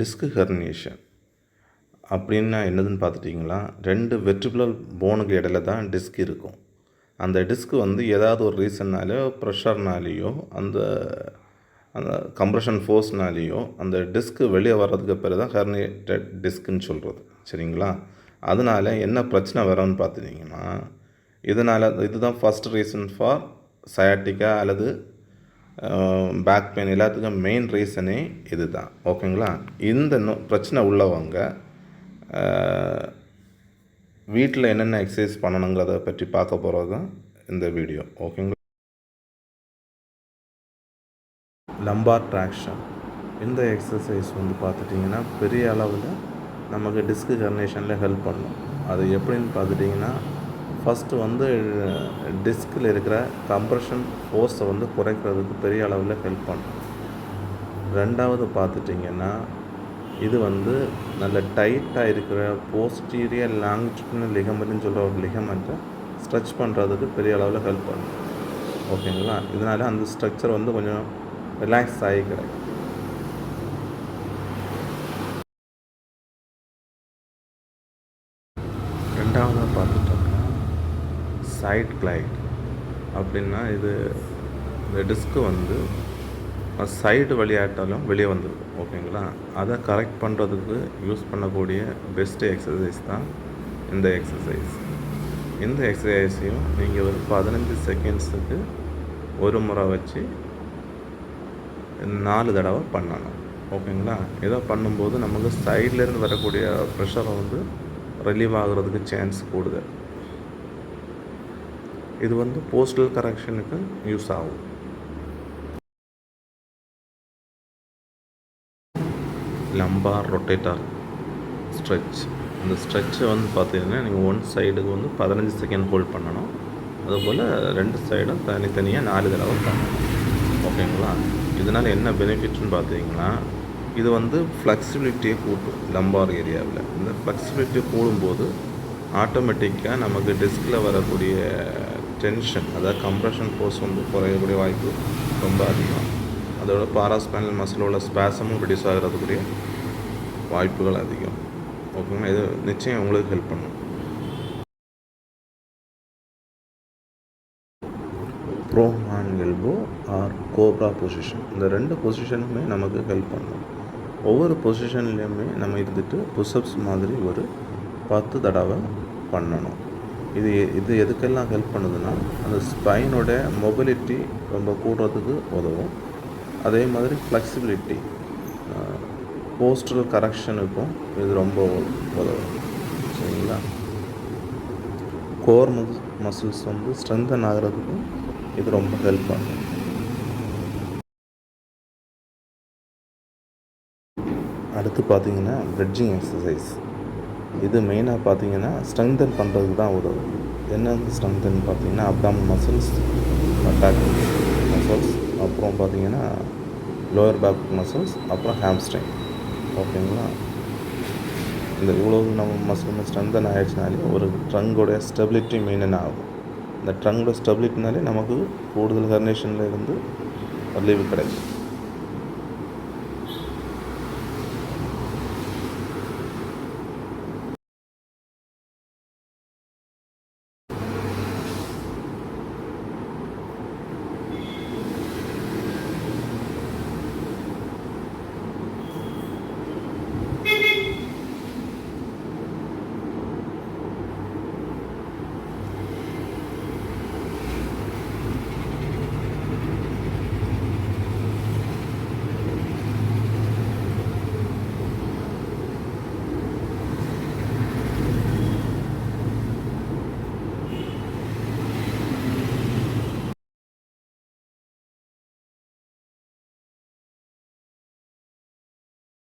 Disk herniation அப்படின்னா என்னதுன்னு பார்த்துட்டிங்களா? ரெண்டு வெர்டிபுலர் போனுக்கு இடையில தான் டிஸ்க் இருக்கும். அந்த டிஸ்க் வந்து ஏதாவது ஒரு ரீசன்னாலேயோ ப்ரெஷர்னாலேயோ அந்த அந்த கம்ப்ரெஷன் ஃபோர்ஸ்னாலேயோ அந்த டிஸ்க்கு வெளியே வர்றதுக்கு பேர் தான் ஹெர்னியேட்டட் டிஸ்க்குன்னு சொல்கிறது சரிங்களா? அதனால என்ன பிரச்சனை வரும்னு பார்த்துட்டிங்கன்னா இதனால் இதுதான் ஃபஸ்ட் ரீசன் ஃபார் சயாட்டிக்கா அல்லது பேக் பெயின் எல்லாத்துக்கும் மெயின் ரீசனே இது தான் ஓகேங்களா இந்த நோ பிரச்சனை உள்ளவங்க வீட்டில் என்னென்ன எக்ஸசைஸ் பண்ணணுங்கிறத பற்றி பார்க்க போகிறது தான் இந்த வீடியோ ஓகேங்களா லம்பார் ட்ராக்ஷன் இந்த எக்ஸசைஸ் வந்து பார்த்துட்டிங்கன்னா பெரிய அளவில் நமக்கு டிஸ்க் ஜெர்னேஷனில் ஹெல்ப் பண்ணும். அது எப்படின்னு பார்த்துட்டிங்கன்னா ஃபஸ்ட்டு வந்து டிஸ்கில் இருக்கிற கம்ப்ரெஷன் ஃபோர்ஸை வந்து குறைக்கிறதுக்கு பெரிய அளவில் ஹெல்ப் பண்ணும். ரெண்டாவது பார்த்துட்டிங்கன்னா இது வந்து நல்ல டைட்டாக இருக்கிற போஸ்டீரியர் லாங்கிட்யூட்னல் லிகமெண்ட்னு சொல்கிற ஒரு லிகமெண்ட்டை ஸ்ட்ரெச் பண்ணுறதுக்கு பெரிய அளவில் ஹெல்ப் பண்ணும். ஓகேங்களா இதனால் அந்த ஸ்ட்ரக்சர் வந்து கொஞ்சம் ரிலாக்ஸ் ஆகி கிடைக்கும். சைட் கிளைட் அப்படின்னா இது இந்த டிஸ்க்கு வந்து சைடு வழியாட்டாலும் வெளியே வந்துடும் ஓகேங்களா அதை கரெக்ட் பண்ணுறதுக்கு யூஸ் பண்ணக்கூடிய பெஸ்ட்டு எக்ஸசைஸ் தான் இந்த எக்ஸசைஸ் இந்த எக்ஸசைஸையும் நீங்கள் ஒரு பதினஞ்சு செகண்ட்ஸுக்கு ஒரு முறை வச்சு நாலு தடவை பண்ணணும் ஓகேங்களா இதை பண்ணும்போது நமக்கு சைட்லேருந்து வரக்கூடிய ப்ரெஷரை வந்து ரிலீவ் ஆகிறதுக்கு சான்ஸ் கூடுதல் இது வந்து போஸ்டல் கரெக்ஷனுக்கு யூஸ் ஆகும். லம்பார் ரொட்டேட்டர் ஸ்ட்ரெச் இந்த ஸ்ட்ரெச்சை வந்து பார்த்தீங்கன்னா நீங்கள் ஒன் சைடுக்கு வந்து பதினஞ்சு செகண்ட் ஹோல்ட் பண்ணணும். அதுபோல் ரெண்டு சைடும் தனித்தனியாக நாலு தடவை பண்ணணும். ஓகேங்களா இதனால் என்ன பெனிஃபிட்ஸ்னு பார்த்தீங்கன்னா இது வந்து ஃப்ளெக்சிபிலிட்டியை கூட்டும் லம்பார் ஏரியாவில் இந்த ஃப்ளெக்சிபிலிட்டி கூடும்போது ஆட்டோமேட்டிக்காக நமக்கு டிஸ்கில் வரக்கூடிய டென்ஷன் அதாவது கம்ப்ரெஷன் ஃபோர்ஸ் வந்து குறையக்கூடிய வாய்ப்பு ரொம்ப அதிகம். அதோட பாராஸ்பைனல் உள்ள ஸ்பேசமும் ரிடியூஸ் ஆகிறதுக்குரிய வாய்ப்புகள் அதிகம். ஓகேங்களா இது நிச்சயம் உங்களுக்கு ஹெல்ப் பண்ணும். Prone elbow or cobra position இந்த ரெண்டு பொசிஷனுமே நமக்கு ஹெல்ப் பண்ணும். ஒவ்வொரு பொசிஷன்லேயுமே நம்ம இருந்துட்டு புஷ்அப்ஸ் மாதிரி ஒரு பத்து தடவை பண்ணணும். இது இது எதுக்கெல்லாம் ஹெல்ப் பண்ணுதுன்னா அந்த ஸ்பைனோட மொபிலிட்டி ரொம்ப கூடுறதுக்கு உதவும். அதே மாதிரி ஃப்ளெக்சிபிலிட்டி போஸ்டல் கரெக்ஷனுக்கும் இது ரொம்ப உதவும். சரிங்களா? கோர் மஸ் மசில்ஸ் வந்து ஸ்ட்ரென்தன் ஆகிறதுக்கும் இது ரொம்ப ஹெல்ப் பண்ணும் அடுத்து பார்த்தீங்கன்னா பிரிட்ஜிங் எக்ஸசைஸ் இது மெயினாக பார்த்தீங்கன்னா ஸ்ட்ரெங்தன் பண்ணுறதுக்கு தான் உதவும். என்ன ஸ்ட்ரெங்தன் பார்த்தீங்கன்னா அப்டாமன் மசில்ஸ் அட்டாக் மசில்ஸ் அப்புறம் பார்த்தீங்கன்னா லோயர் பேக் மசில்ஸ் அப்புறம் ஹேம்ஸ்ட்ரிங் ஓகேங்களா இந்த இவ்வளோ நம்ம மசில் ஸ்ட்ரெங்தன் ஆகிடுச்சினாலே ஒரு ட்ரங்கோடைய ஸ்டெபிலிட்டி மெயின் ஆகும். இந்த ட்ரங்கோட ஸ்டெபிலிட்டினாலே நமக்கு கூடுதல் கர்னேஷனில் இருந்து ரிலீவ் கிடைக்கும்.